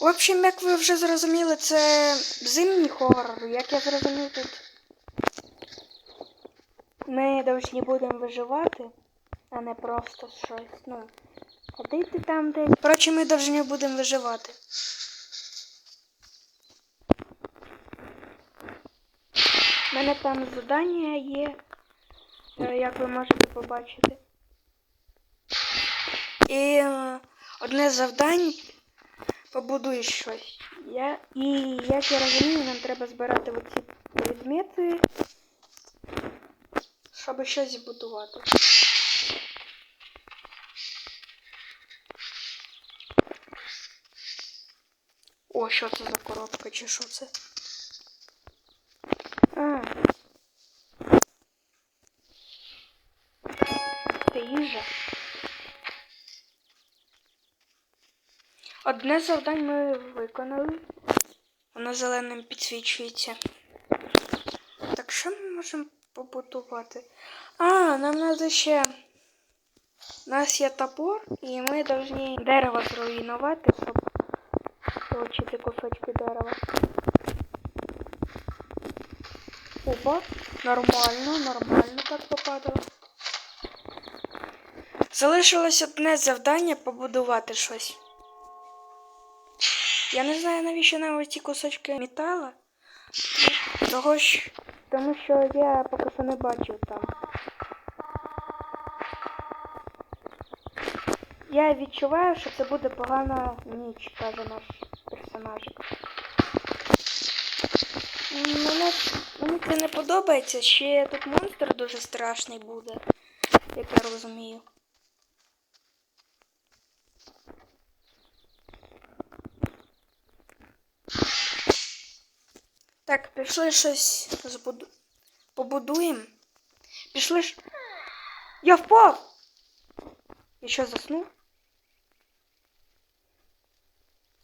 В общем, як ви вже зрозуміли, це зимній хорор. Як я зрозумів тут. Ми повинні будемо виживати, а не просто щось. Ну, ходити там десь. Коротше, ми повинні будемо виживати. У мене там завдання є, е, як ви можете побачити. І е, одне з побудуєш щось. Я, і як я розумію, нам треба збирати оці предмети, щоб щось збудувати. О, що це за коробка, чи що це? А. Це їжа. Одне завдань ми виконали. Воно зеленим підсвічується. Так що ми можемо побудувати? А, нам треба ще. У нас є топор, і ми повинні дерево зруйнувати, щоб отримати кусочки дерева. Опа, нормально, нормально так попадало. Залишилось одне завдання побудувати щось. Я не знаю, навіщо нам ці кусочки метала. Того ж, тому що я поки що не бачив там. Я відчуваю, що це буде погана ніч, каже наш персонажик. Мене, мені це не подобається, ще тут монстр дуже страшний буде, як я розумію. Так, пішли щось збуду... побудуємо. Пішли ж. Я впав! Я що заснув?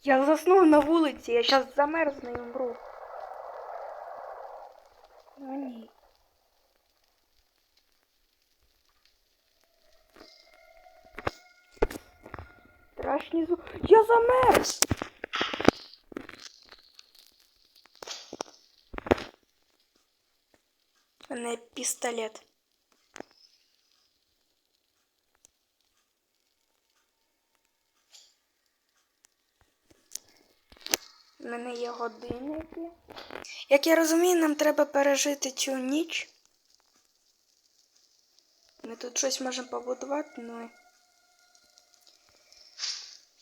Я заснув на вулиці, я зараз замерзну і умру. Ну ні. Страшні звук. Я замерз! У мене пістолет. У мене є годинники. Як я розумію, нам треба пережити цю ніч. Ми тут щось можемо побудувати, але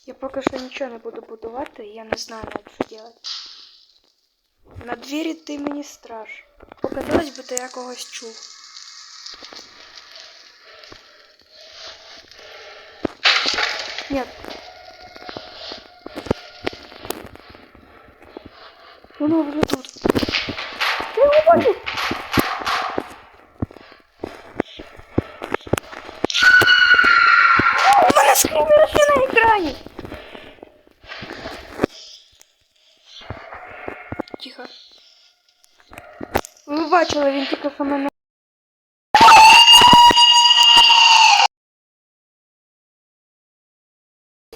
я поки що нічого не буду будувати, я не знаю навіть що робити. На двері ти мені страж. Показалось би, то я когось чув. Нет. Воно вже тут. Я його бачу. Тихо. Ви бачили, він тільки що мене.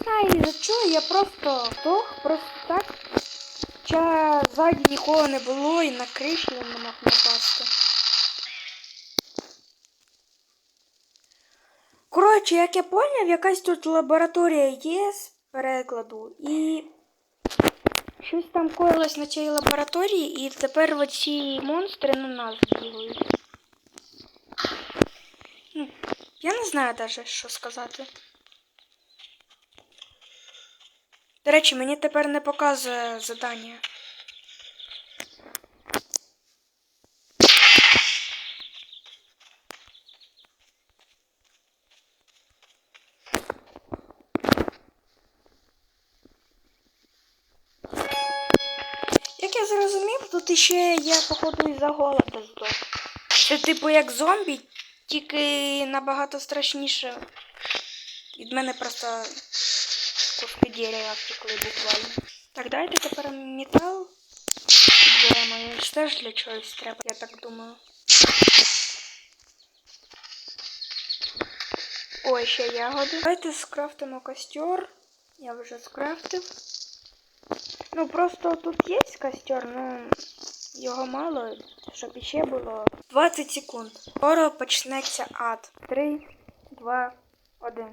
Знаю, за чого, я просто здох, просто так. Хоча ззаді нікого не було і на криші він не мог напасти. Коротше, як я поняв, якась тут лабораторія є з перекладу і щось там коїлось на цій лабораторії, і тепер оці монстри на нас бігають. Ну, я не знаю навіть, що сказати. До речі, мені тепер не показує задання. Як я зрозумів, тут іще я, походу, із-за голода здох. Це типу як зомбі, тільки набагато страшніше. Від мене просто куски дерева втекли буквально. Так, дайте тепер метал. Підберемо. Він ж теж для чогось треба, я так думаю. Ой, ще ягоди. Давайте скрафтимо костер. Я вже скрафтив. Ну просто тут є костер, ну його мало, щоб іще було. 20 секунд. Скоро почнеться ад. 3, 2, 1.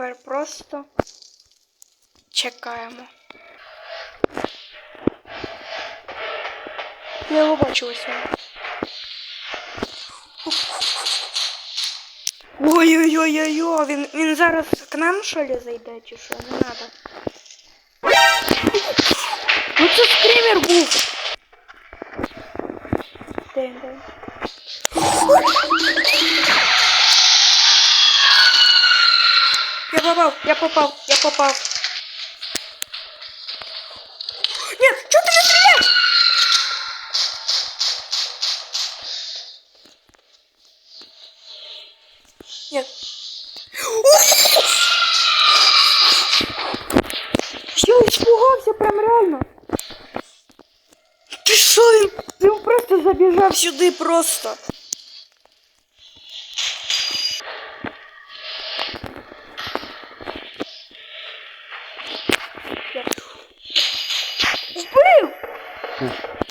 Тепер просто чекаємо. Я його бачу ось. він. Ой-ой-ой-ой-ой, він, він зараз к нам що ли зайде чи що? Не надо. Ну це скример був. Попал. Нет, что ты не стреляешь? Нет. Я испугался прям реально. Ты что, він, просто забіжав сюди просто. Görüşürüz.